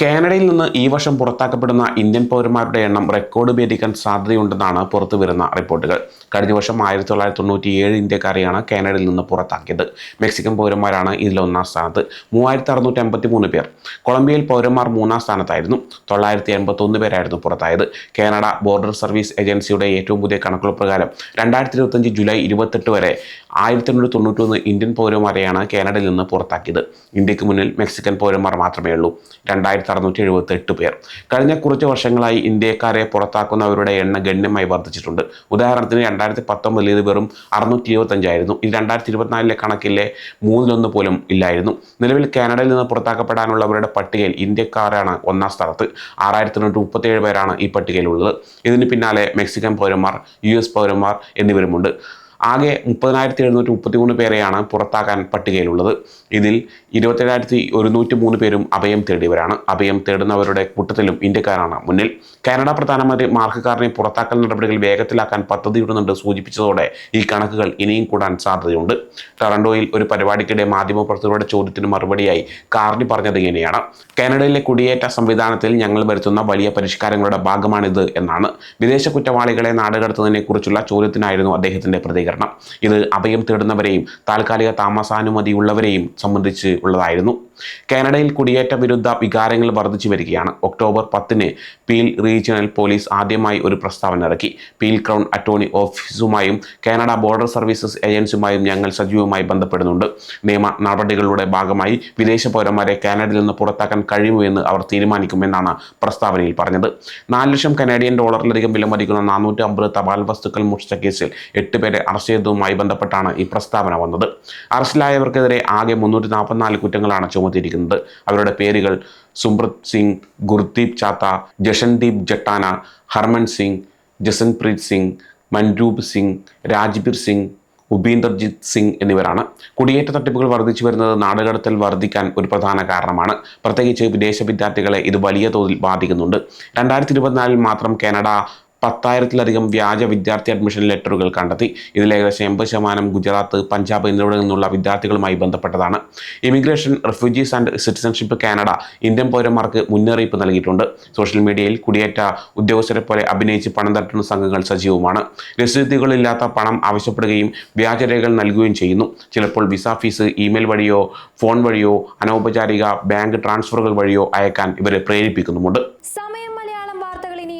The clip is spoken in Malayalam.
കാനഡയിൽ നിന്ന് ഈ വർഷം പുറത്താക്കപ്പെടുന്ന ഇന്ത്യൻ പൗരന്മാരുടെ എണ്ണം റെക്കോർഡ് ഭേദിക്കാൻ സാധ്യതയുണ്ടെന്നാണ് പുറത്തു വരുന്ന റിപ്പോർട്ടുകൾ. കഴിഞ്ഞ വർഷം ആയിരത്തി തൊള്ളായിരത്തി തൊണ്ണൂറ്റി ഏഴ് ഇന്ത്യക്കാരെയാണ് കാനഡയിൽ നിന്ന് പുറത്താക്കിയത്. മെക്സിക്കൻ പൗരന്മാരാണ് ഇതിൽ ഒന്നാം സ്ഥാനത്ത്. മൂവായിരത്തി അറുന്നൂറ്റി അമ്പത്തി മൂന്ന് പേർ. കൊളംബിയയിൽ പൗരന്മാർ മൂന്നാം സ്ഥാനത്തായിരുന്നു. തൊള്ളായിരത്തി എൺപത്തി ഒന്ന് പേരായിരുന്നു പുറത്തായത്. കാനഡ ബോർഡർ സർവീസ് ഏജൻസിയുടെ ഏറ്റവും പുതിയ കണക്കുകൾ പ്രകാരം രണ്ടായിരത്തി ഇരുപത്തഞ്ച് ജൂലൈ ഇരുപത്തെട്ട് വരെ ആയിരത്തി എണ്ണൂറ്റി തൊണ്ണൂറ്റൊന്ന് ഇന്ത്യൻ പൗരന്മാരെയാണ് കാനഡയിൽ നിന്ന് പുറത്താക്കിയത്. ഇന്ത്യയ്ക്ക് മുന്നിൽ മെക്സിക്കൻ പൗരന്മാർ മാത്രമേ ഉള്ളൂ. രണ്ടായിരത്തി അറുന്നൂറ്റി എഴുപത്തി എട്ട് പേർ. കഴിഞ്ഞ കുറച്ച് വർഷങ്ങളായി ഇന്ത്യക്കാരെ പുറത്താക്കുന്നവരുടെ എണ്ണം ഗണ്യമായി വർദ്ധിച്ചിട്ടുണ്ട്. ഉദാഹരണത്തിന് രണ്ടായിരത്തി പത്തൊമ്പതിൽ ഇത് വെറും അറുന്നൂറ്റി ഇരുപത്തഞ്ചായിരുന്നു ഇത് രണ്ടായിരത്തി ഇരുപത്തിനാലിലെ കണക്കിലെ മൂന്നിലൊന്ന് പോലും ഇല്ലായിരുന്നു. നിലവിൽ കാനഡയിൽ നിന്ന് പുറത്താക്കപ്പെടാനുള്ളവരുടെ പട്ടികയിൽ ഇന്ത്യക്കാരാണ് ഒന്നാം സ്ഥാനത്ത്. ആറായിരത്തി എണ്ണൂറ്റി മുപ്പത്തേഴ് പേരാണ് ഈ പട്ടികയിലുള്ളത്. ഇതിന് പിന്നാലെ മെക്സിക്കൻ പൗരന്മാർ യു എസ് പൗരന്മാർ എന്നിവരുമുണ്ട്. ആകെ മുപ്പതിനായിരത്തി എഴുന്നൂറ്റി മുപ്പത്തി മൂന്ന് പേരെയാണ് പുറത്താക്കാൻ പട്ടികയിലുള്ളത്. ഇതിൽ ഇരുപത്തേഴായിരത്തി ഒരുന്നൂറ്റി മൂന്ന് പേരും അഭയം തേടിയവരാണ് അഭയം തേടുന്നവരുടെ കൂട്ടത്തിലും ഇന്ത്യക്കാരാണ് മുന്നിൽ. കാനഡ പ്രധാനമന്ത്രി മാർക്ക് കാറിനെ പുറത്താക്കൽ നടപടികൾ വേഗത്തിലാക്കാൻ പദ്ധതിയിടുന്നുണ്ട് സൂചിപ്പിച്ചതോടെ ഈ കണക്കുകൾ ഇനിയും കൂടാൻ സാധ്യതയുണ്ട്. ടൊറന്റോയിൽ ഒരു പരിപാടിക്കിടെ മാധ്യമപ്രവർത്തകരുടെ ചോദ്യത്തിന് മറുപടിയായി കാർണി പറഞ്ഞത് ഇങ്ങനെയാണ്. കാനഡയിലെ കുടിയേറ്റ സംവിധാനത്തിൽ ഞങ്ങൾ വരുത്തുന്ന വലിയ പരിഷ്കാരങ്ങളുടെ ഭാഗമാണിത് എന്നാണ്. വിദേശ കുറ്റവാളികളെ നാടുകടത്തുന്നതിനെ കുറിച്ചുള്ള ചോദ്യത്തിനായിരുന്നു അദ്ദേഹത്തിന്റെ പ്രതികരണം. ഇത് അഭയം തേടുന്നവരെയും താൽക്കാലിക താമസാനുമതിയുള്ളവരെയും സംബന്ധിച്ച് ഉള്ളതായിരുന്നു കാനഡയിൽ കുടിയേറ്റ വിരുദ്ധ വികാരങ്ങൾ വർദ്ധിച്ചു വരികയാണ്. ഒക്ടോബർ പത്തിന് പീൽ റീജിയണൽ പോലീസ് ആദ്യമായി ഒരു പ്രസ്താവന ഇറക്കി. പീൽ ക്രൗൺ അറ്റോർണി ഓഫീസുമായും കാനഡ ബോർഡർ സർവീസസ് ഏജൻസിയുമായും ഞങ്ങൾ സജീവമായി ബന്ധപ്പെടുന്നുണ്ട്. നിയമ നടപടികളുടെ ഭാഗമായി വിദേശ പൗരന്മാരെ കാനഡയിൽ നിന്ന് പുറത്താക്കാൻ കഴിയുമോ എന്ന് അവർ തീരുമാനിക്കുമെന്നാണ് പ്രസ്താവനയിൽ പറഞ്ഞത്. നാല് ലക്ഷം കനേഡിയൻ ഡോളറിലധികം വിലമതിക്കുന്ന നാനൂറ്റി അമ്പത് തപാൽ വസ്തുക്കൾ മോഷ്ടിച്ച കേസിൽ എട്ട് പേരെ അറസ്റ്റ് ചെയ്തതുമായി ബന്ധപ്പെട്ടാണ് ഈ പ്രസ്താവന വന്നത്. അറസ്റ്റിലായവർക്കെതിരെ ആകെ മുന്നൂറ്റി നാൽപ്പത്തിനാല് കുറ്റങ്ങളാണ് ചുമത്തിയിരിക്കുന്നത് അവരുടെ പേരുകൾ സുമ്രത് സിംഗ് ഗുർദീപ് ചാത്ത ജഷൻദീപ് ജട്ടാന ഹർമൻ സിംഗ് ജസൻപ്രീത് സിംഗ് മൻരൂപ് സിംഗ് രാജ്ബീർ സിംഗ് ഉപീന്ദർജിത് സിംഗ് എന്നിവരാണ്. കുടിയേറ്റ തട്ടിപ്പുകൾ വർദ്ധിച്ചു വരുന്നത് നാടുകടത്തൽ വർദ്ധിക്കാൻ ഒരു പ്രധാന കാരണമാണ്. പ്രത്യേകിച്ച് വിദേശ വിദ്യാർത്ഥികളെ ഇത് വലിയ തോതിൽ ബാധിക്കുന്നുണ്ട്. രണ്ടായിരത്തി ഇരുപത്തിനാലിൽ മാത്രം കാനഡ പത്തായിരത്തിലധികം വ്യാജ വിദ്യാർത്ഥി അഡ്മിഷൻ ലെറ്ററുകൾ കണ്ടെത്തി. ഇതിൽ ഏകദേശം എൺപത് ശതമാനം ഗുജറാത്ത് പഞ്ചാബ് എന്നിവിടെ നിന്നുള്ള വിദ്യാർത്ഥികളുമായി ബന്ധപ്പെട്ടതാണ്. Immigration refugees and citizenship Canada Indian പൗരന്മാർക്ക് മുന്നറിയിപ്പ് നൽകിയിട്ടുണ്ട്. സോഷ്യൽ മീഡിയയിൽ കുടിയേറ്റ ഉദ്യോഗസ്ഥരെ പോലെ അഭിനയിച്ച് പണം തട്ടുന്ന സംഘങ്ങൾ സജീവമാണ്. രസീതുകളില്ലാത്ത പണം ആവശ്യപ്പെടുകയും വ്യാജരേഖകൾ നൽകുകയും ചെയ്യുന്നു. ചിലപ്പോൾ വിസ ഫീസ് ഇമെയിൽ വഴിയോ ഫോൺ വഴിയോ അനൗപചാരിക ബാങ്ക് ട്രാൻസ്ഫറുകൾ വഴിയോ അയക്കാൻ ഇവരെ പ്രേരിപ്പിക്കുന്നുമുണ്ട് സമയം മലയാളം വാർത്തകൾ ഇനി